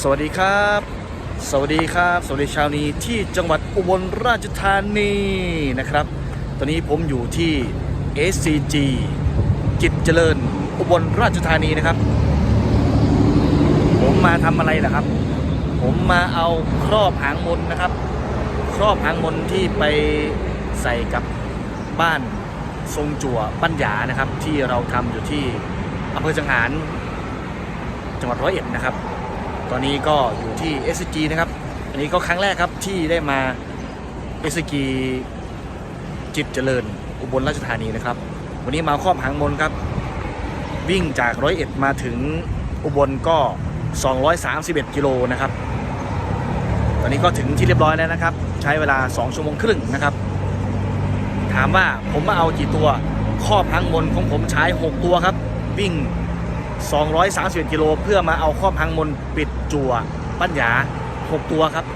สวัสดีครับ สวัสดีครับ สวัสดีชาวนี้ที่จังหวัดอุบลราชธานีนะครับ ตอนนี้ผมอยู่ที่ SCG กิจเจริญอุบลราชธานีนะครับ ผมมาทำอะไรล่ะครับ ผมมาเอาครอบหางมนนะครับ ครอบหางมนที่ไปใส่กับบ้านทรงจั่วปัญญานะครับ ที่เราทำอยู่ที่อำเภอจังหารจังหวัดร้อยเอ็ดนะครับ ตอนนี้ก็อยู่ที่ SG นะครับ อันนี้ก็ครั้งแรกครับที่ได้มา SG จิตเจริญ อุบลราชธานีนะครับ วันนี้มาครอบหางมนครับ วิ่งจากร้อยเอ็ดมาถึงอุบลก็ 231 กิโลนะครับ ตอนนี้ก็ถึงที่เรียบร้อยแล้วนะครับ ใช้เวลา 2 ชั่วโมงครึ่งนะครับ ถามว่าผมมาเอากี่ตัวครอบหางมนของผมใช้ 6 ตัวครับ วิ่ง 231กิโลเพื่อมาเอาครอบหางมนปิดจั่วปัญญา 6 ตัวครับ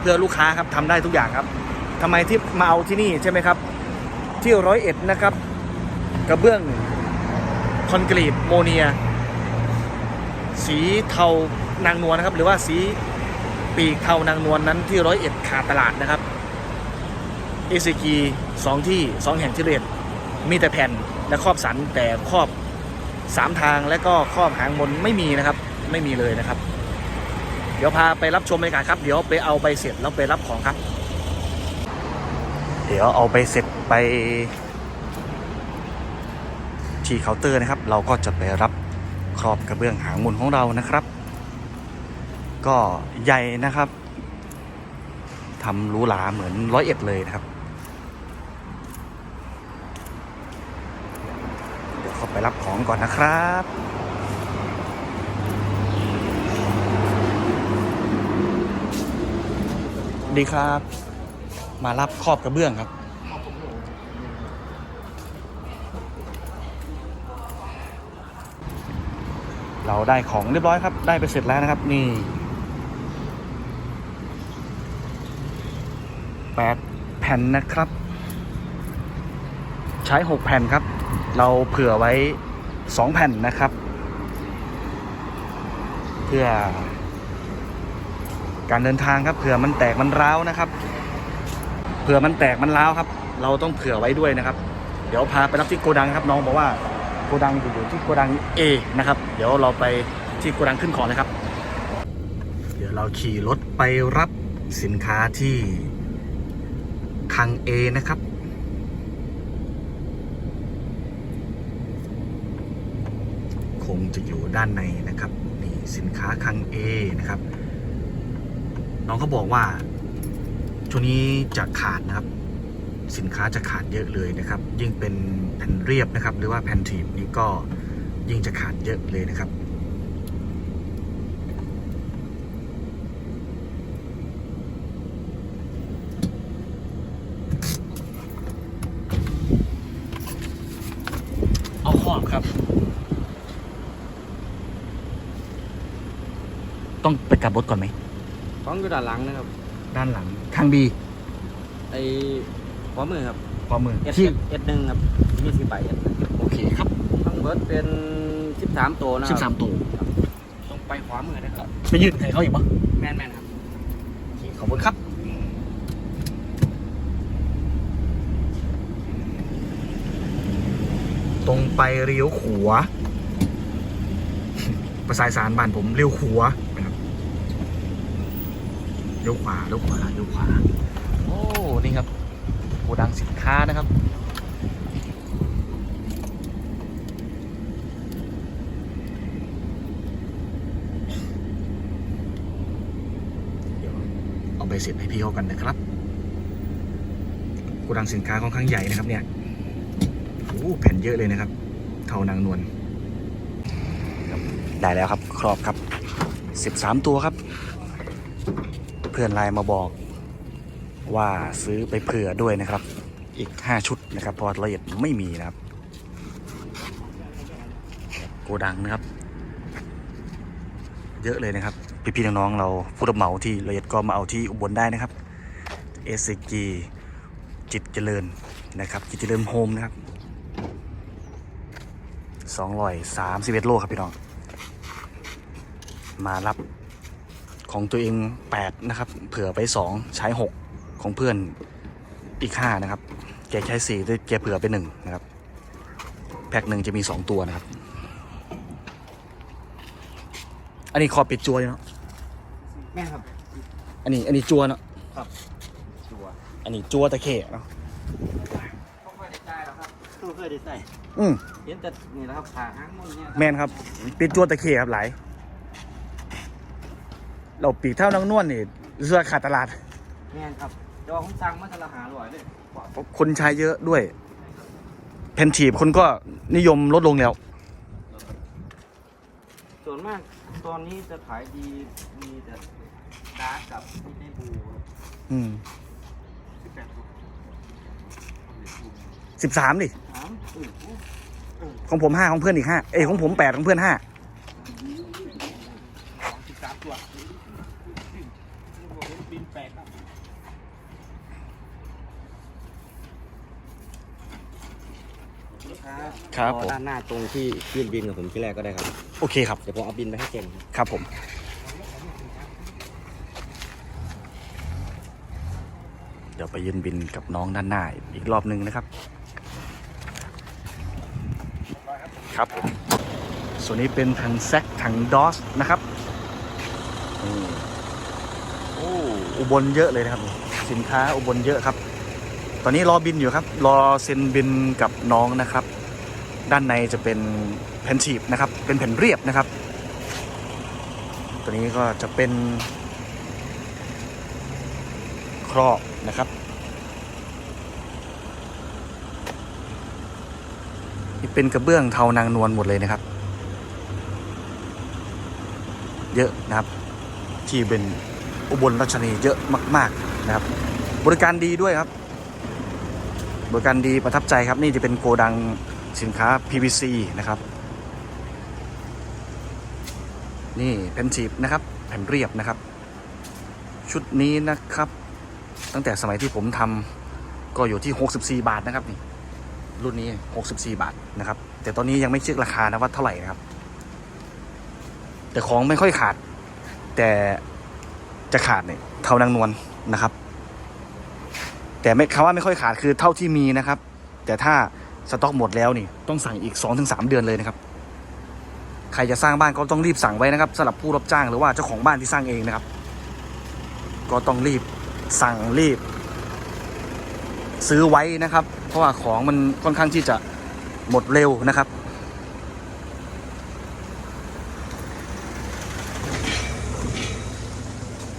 เพื่อลูกค้าครับทำได้ทุกอย่างครับทำไมที่มาเอาที่นี่ใช่ไหมครับ ที่ร้อยเอ็ดนะครับ กระเบื้องคอนกรีตโมเนีย สีเทานางนวลนะครับ หรือว่าสีปีกเทานางนวลนั้นที่ร้อยเอ็ดขาดตลาดนะครับเอซกีสองที่สองแห่งที่เรียนมีแต่แผ่นและครอบสันแต่ครอบ สามทางและก็ครอบหางมนไม่มีนะครับ ไม่มีเลยนะครับ เดี๋ยวพาไปรับชมบรรยากาศครับ เดี๋ยวไปเอาใบเสร็จแล้วไปรับของครับ เดี๋ยวเอาใบเสร็จไปที่เคาน์เตอร์นะครับ เราก็จะไปรับครอบกระเบื้องหางมนของเรานะครับ ก็ใหญ่นะครับทำรูหราเหมือนร้อยเอ็ดเลยนะครับ เดี๋ยวเข้า ไปรับของก่อนนะครับดีครับ มารับครอบกระเบื้องครับ เราได้ของเรียบร้อยครับ ได้ไปเสร็จแล้วนะครับ นี่แปดแผ่นนะครับ ใช้6แผ่นครับ เราเผื่อไว้ 2 แผ่นนะครับ เพื่อ การเดินทางครับเผื่อมันแตกมันร้าวนะครับ เผื่อมันแตกมันร้าวครับ เราต้องเผื่อไว้ด้วยนะครับ เดี๋ยวพาไปรับที่โกดังครับ น้องบอกว่าโกดังอยู่ที่โกดัง A นะครับ เดี๋ยวเราไปที่โกดังขึ้นของเลยครับ เดี๋ยวเราขี่รถไปรับสินค้าที่คลัง A นะครับ งจะอยู่ด้านในนะครับนี่สินค้าคลัง A นะครับ น้องเขาบอกว่าช่วงนี้จะขาดนะครับ สินค้าจะขาดเยอะเลยนะครับ ยิ่งเป็นแผ่นเรียบนะครับ หรือว่าแผ่นทีบนี่ก็ยิ่งจะขาดเยอะเลยนะครับ เอาขอบครับ ต้องไปกลับรถก่อนไหมของอยู่ด้านหลังนะครับด้านหลังทางบีไอ้ขวามือครับขวามือเอสที่เอสหนึ่งครับมีสิบใบโอเคครับทั้งเบิร์ดเป็นสิบสามตัวนะคสิรับสามตัวต้องไปขวามือนะครับไปยืนให้เขาอีกปะแมนแมนครับโอเคขอบคุณครับ ตรงไปเลี้ยวขวาประสายสารบ้านผมเลี้ยวขวานะครับ เลี้ยวขวาเลี้ยวขวาเลี้ยวขวาโอ้นี่ครับโกดังสินค้านะครับเดี๋ยวเอาไปเสร็จให้พี่เขากันนะครับโกดังสินค้าค่อนข้างใหญ่นะครับเนี่ยโอ้แผ่นเยอะเลยนะครับ เท่านางนวลครับได้แล้วครับ ครอบครับ 13 ตัวครับ เพื่อนไลน์มาบอก ว่าซื้อไปเผื่อด้วยนะครับ อีก 5 ชุดนะครับพราะละเอียดไม่มีนะครับ โกดังนะครับ เยอะเลยนะครับพี่ๆน้องๆเราผู้รับเหมาที่ละเอียดก็มาเอาที่อุบลได้นะครับ SCG จิตเจริญนะครับ จิตเจริญโฮมนะครับ231โลครับพี่น้อง มารับ ของตัวเอง 8 นะครับ เผื่อไป 2 ใช้ 6 ของเพื่อนอีก 5 นะครับ แกใช้ 4 ด้วยแกเผื่อไป 1 นะครับ แพ็คหนึ่งจะมี 2 ตัวนะครับ อันนี้คอปิดจัวอยู่เนาะแม่นครับ อันนี้อันนี้จัวเนาะชัวร์อันนี้จัวตะเข้เนาะไม่ค่อยได้ใจหรอกครับไม่ค่อยได้ใส่อืมเห็นแต่นี่แหละครับขาหางมันเนี่ยแมนครับ ปิดจัวตะเข้ครับหลาย เราปีกเท่านางนวลนี่เสื้อขาดตลาด แม่นครับจอผมสั่งมาทะละหาร้อยเลยกว่าคนใช้เยอะด้วยแผ่นถีบคนก็นิยมลดลงแล้ว ส่วนมากตอนนี้จะขายดีมีแต่ดาร์กกับมีในบูครับอืมสิบแปดตัวสิบสามดิอ้าวอืออู้ของผมห้าของเพื่อนอีกห้าเอ้ยของผมแปดของเพื่อนห้า สิบสามตัวบินแปดครับครับรอผม ด้านหน้าตรงที่ยื่นบินกับผมที่แรกก็ได้ครับ โอเคครับ เดี๋ยวผมเอาบินไปให้เจนครับผม เดี๋ยวไปยืนบินกับน้องด้านหน้าอีกรอบหนึ่งนะครับ ครับผม ส่วนนี้เป็นถังแซกถังดอสนะครับอืมโอุบลเยอะเลยนะครับ สินค้าอุบลเยอะครับ ตอนนี้รอบินอยู่ครับ รอเซ็นบินกับน้องนะครับ ด้านในจะเป็นแผ่นฉีบนะครับ เป็นแผ่นเรียบนะครับ ตัวนี้ก็จะเป็น ครอบนะครับนี่เป็นกระเบื้องเทานางนวลหมดเลยนะครับ เยอะนะครับ ที่เป็น อุบลราชนีเยอะมาก ๆนะครับ บริการดีด้วยครับ บริการดีประทับใจครับนี่จะเป็นโกดังสินค้า PVC นะครับ นี่แผ่นฉีบนะครับ แผ่นเรียบนะครับ ชุดนี้นะครับ ตั้งแต่สมัยที่ผมทำก็อยู่ที่ 64 บาทนะครับนี่รุ่นนี้ 64 บาทนะครับ แต่ตอนนี้ยังไม่เช็คราคานะว่าเท่าไหร่นะครับ แต่ของไม่ค่อยขาด แต่ จะขาดเนี่ยเท่านางนวลนะครับ แต่ไม่คำว่าไม่ค่อยขาดคือเท่าที่มีนะครับ แต่ถ้าสต็อกหมดแล้วนี่ต้องสั่งอีก2-3เดือนเลยนะครับ ใครจะสร้างบ้านก็ต้องรีบสั่งไว้นะครับสำหรับผู้รับจ้างหรือว่าเจ้าของบ้านที่สร้างเองนะครับ ก็ต้องรีบสั่งรีบ ซื้อไว้นะครับ เพราะว่าของมันค่อนข้างที่จะหมดเร็วนะครับ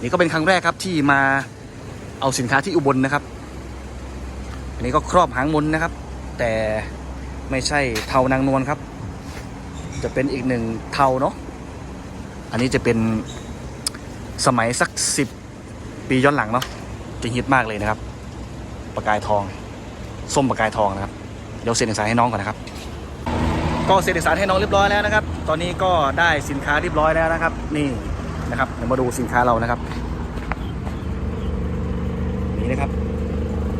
นี่ก็เป็นครั้งแรกครับที่มาเอาสินค้าที่อุบลนะครับ อันนี้ก็ครอบหางมนนะครับ แต่ไม่ใช่เทานางนวลครับ จะเป็นอีกหนึ่งเทาเนาะอันนี้จะเป็นสมัยสักสิบปีย้อนหลังเนาะจะฮิตมากเลยนะครับ ประกายทอง ส้มประกายทองนะครับเดี๋ยวเซ็นเอกสารให้น้องก่อนนะครับ ก็เซ็นเอกสารให้น้องเรียบร้อยแล้วนะครับ ตอนนี้ก็ได้สินค้าเรียบร้อยแล้วนะครับ นี่ นะครับเดี๋ยวมาดูสินค้าเรานะครับ นี่นะครับ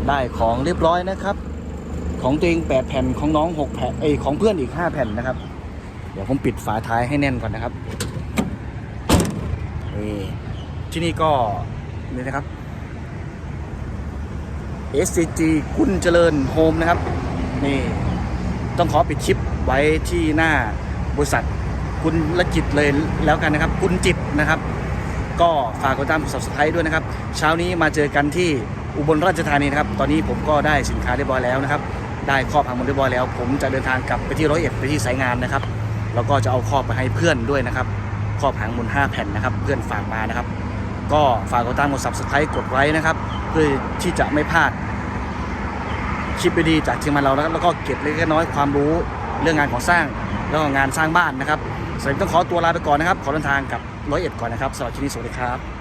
ได้ของเรียบร้อยนะครับ ของตัวเอง8แผ่นของน้อง6แผ่นเอของเพื่อนอีก5แผ่นนะครับ เดี๋ยวผมปิดฝาท้ายให้แน่นก่อนนะครับนี่ที่นี่ก็นี่นะครับ SCG กุลเจริญโฮมนะครับ นี่ ต้องขอปิดคลิปไว้ที่หน้าบริษัท กุลละจิตเลยแล้วกันนะครับกุลจิตนะครับ ก็ฝากกดตามกด subscribe ด้วยนะครับ เช้านี้มาเจอกันที่อุบลราชธานีนะครับ ตอนนี้ผมก็ได้สินค้าเรียบร้อยแล้วนะครับ ได้ครอบพังหมดเรียบร้อยแล้ว ผมจะเดินทางกลับไปที่ร้อยเอ็ดไปที่สายงานนะครับ แล้วก็จะเอาครอบไปให้เพื่อนด้วยนะครับ ครอบหางมูล5แผ่นนะครับ เพื่อนฝากมานะครับ ก็ฝากกดตามกด subscribe กดไว้นะครับ เพื่อที่จะไม่พลาดคลิปดีๆจากทีมงานเรานะครับ แล้วก็เก็บเล็กน้อยความรู้เรื่องงานก่อสร้างแล้วก็งานสร้างบ้านนะครับ สวันนี้ต้องขอตัวลาไปก่อนนะครับ ขอเดินทางกับร้อยเอ็ดก่อนนะครับสำหรับที่นี้สวัสดีครับ